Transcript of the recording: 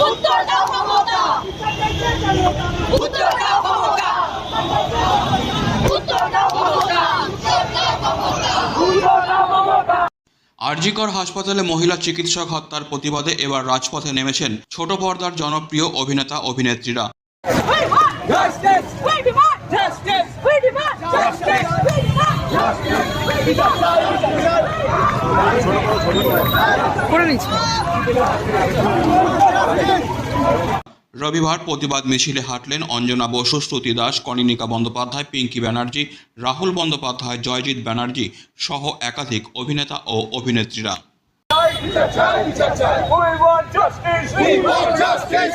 উত্তর দাও ক্ষমতা উত্তর দাও ক্ষমতা উত্তর দাও আরজিকর হাসপাতালে মহিলা চিকিৎসক হত্যার প্রতিবাদে এবার রাজপথে নেমেছেন ছোট পর্দার জনপ্রিয় অভিনেতা অভিনেত্রীরা Justice! We demand! Justice! We demand! Justice! We demand! Justice! We demand! করে নিচ্ছি। রবিবার প্রতিবাদ মিছিলে হাঁটলেন অঞ্জনা বসু শ্রুতি দাস কনিনিকা বন্দ্যোপাধ্যায় পিঙ্কি ব্যানার্জি রাহুল বন্দ্যোপাধ্যায় জয়জিৎ ব্যানার্জি সহ একাধিক অভিনেতা ও অভিনেত্রীরা। We want justice.